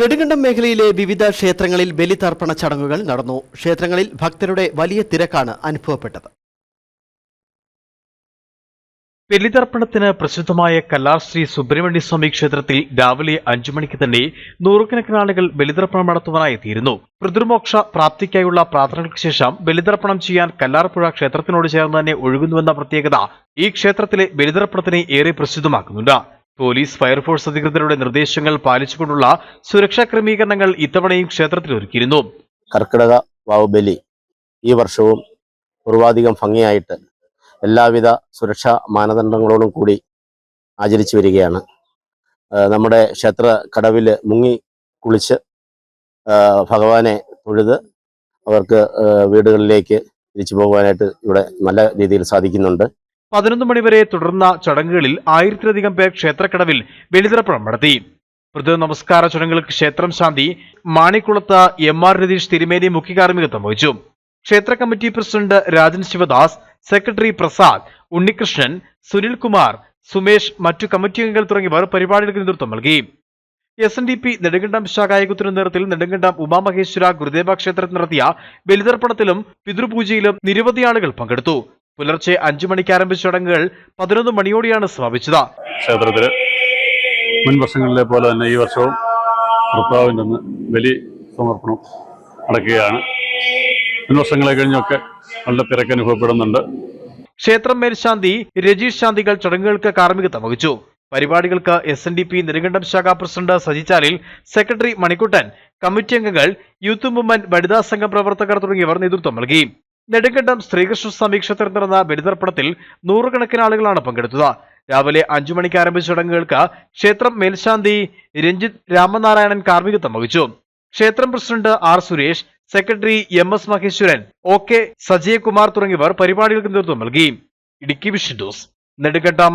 നെടുങ്കണ്ടം മേഖലയിലെ വിവിധ ക്ഷേത്രങ്ങളിൽ ബലിതർപ്പണ ചടങ്ങുകൾ നടന്നു. ക്ഷേത്രങ്ങളിൽ ഭക്തരുടെ വലിയ തിരക്കാണ് അനുഭവപ്പെട്ടത്. ബലിതർപ്പണത്തിന് പ്രസിദ്ധമായ കല്ലാർ ശ്രീ സുബ്രഹ്മണ്യ സ്വാമി ക്ഷേത്രത്തിൽ രാവിലെ അഞ്ചു മണിക്ക് തന്നെ നൂറുകണക്കിന് ആളുകൾ ബലിതർപ്പണം നടത്തുവാനായി തീരുന്നു പിതൃമോക്ഷ പ്രാപ്തിക്കായുള്ള പ്രാർത്ഥനകൾക്ക് ശേഷം ബലിതർപ്പണം ചെയ്യാൻ കല്ലാർപ്പുഴ ക്ഷേത്രത്തിനോട് ചേർന്ന് തന്നെ ഒഴുകുന്നുവെന്ന പ്രത്യേകത ഈ ക്ഷേത്രത്തിലെ ബലിതർപ്പണത്തിനെ ഏറെ പ്രസിദ്ധമാക്കുന്നുണ്ട്. പോലീസ് ഫയർഫോഴ്സ് അധികൃതരുടെ നിർദ്ദേശങ്ങൾ പാലിച്ചുകൊണ്ടുള്ള സുരക്ഷാ ക്രമീകരണങ്ങൾ ഇത്തവണയും ക്ഷേത്രത്തിൽ ഒരുക്കിയിരുന്നു. കർക്കിടക വാവുബലി ഈ വർഷവും പൂർവാധികം ഭംഗിയായിട്ട് എല്ലാവിധ സുരക്ഷാ മാനദണ്ഡങ്ങളോടും കൂടി ആചരിച്ചു വരികയാണ്. നമ്മുടെ ക്ഷേത്ര കടവിൽ മുങ്ങി കുളിച്ച് ഭഗവാനെ തൊഴുത് അവർക്ക് വീടുകളിലേക്ക് തിരിച്ചു പോകുവാനായിട്ട് ഇവിടെ നല്ല രീതിയിൽ സാധിക്കുന്നുണ്ട്. പതിനൊന്ന് മണിവരെ തുടർന്ന ചടങ്ങുകളിൽ ആയിരത്തിലധികം പേർ ക്ഷേത്രക്കടവിൽ ബലിതർപ്പണം നടത്തി. മൃദു നമസ്കാര ചടങ്ങുകൾക്ക് ക്ഷേത്രം ശാന്തി മാണിക്കുളത്ത് എം ആർ രതീഷ് തിരുമേനി മുഖ്യ കാർമ്മികത്വം വഹിച്ചു. ക്ഷേത്ര committee president Rajan Sivadas secretary Prasad Unnikrishnan Sunilkumar Sumesh മറ്റു കമ്മിറ്റി അംഗങ്ങൾ തുടങ്ങിയവർ പരിപാടികൾക്ക് നേതൃത്വം നൽകി. S N D P Nedumkandam ശാഖായകുത്തിന് നേതൃത്വത്തിൽ നെടുങ്കണ്ടം ഉമാമഹേശ്വര ഗുരുദേവ ക്ഷേത്രത്തിൽ നടത്തിയ ബലിതർപ്പണത്തിലും പിതൃപൂജയിലും നിരവധി ആളുകൾ പങ്കെടുത്തു. പുലർച്ചെ അഞ്ചു മണിക്ക് ആരംഭിച്ച ചടങ്ങുകൾ പതിനൊന്ന് മണിയോടെയാണ് സമാപിച്ചത്. ക്ഷേത്രത്തിൽ മുൻ വർഷങ്ങളിലെ പോലെ തന്നെ ഈ വർഷവും ഭർത്താവിൽ നിന്ന് ബലി സമർപ്പണം നടക്കുകയാണ്. മുൻ വർഷങ്ങളെ കഴിഞ്ഞൊക്കെ നല്ല തിരക്ക് അനുഭവപ്പെടുന്നുണ്ട്. ക്ഷേത്രം മേൽശാന്തി രജീഷ് ശാന്തികൾ ചടങ്ങുകൾക്ക് കാർമ്മികത്വം വഹിച്ചു. പരിപാടികൾക്ക് S N D P Nedumkandam ശാഖാ president Sajichalil secretary Manikuttan committee അംഗങ്ങൾ യൂത്ത് മൂവ്മെന്റ് വനിതാ സംഘം പ്രവർത്തകർ തുടങ്ങിയവർ നേതൃത്വം നൽകി. നെടുങ്കണ്ടം ശ്രീകൃഷ്ണ സമീക്ഷത്തിൽ നടന്ന ബലിതർപ്പണത്തിൽ നൂറുകണക്കിന് ആളുകളാണ് പങ്കെടുത്തത്. രാവിലെ അഞ്ചു മണിക്ക് ആരംഭിച്ച ചടങ്ങുകൾക്ക് ക്ഷേത്രം മേൽശാന്തി രഞ്ജിത് രാമനാരായണൻ കാർമ്മികത്വം വഹിച്ചു. ക്ഷേത്രം president R Suresh secretary M S Maheswaran O K Sajayakumar തുടങ്ങിയവർ പരിപാടികൾക്ക് നേതൃത്വം നൽകി. Idukki vision news Nedumkandam.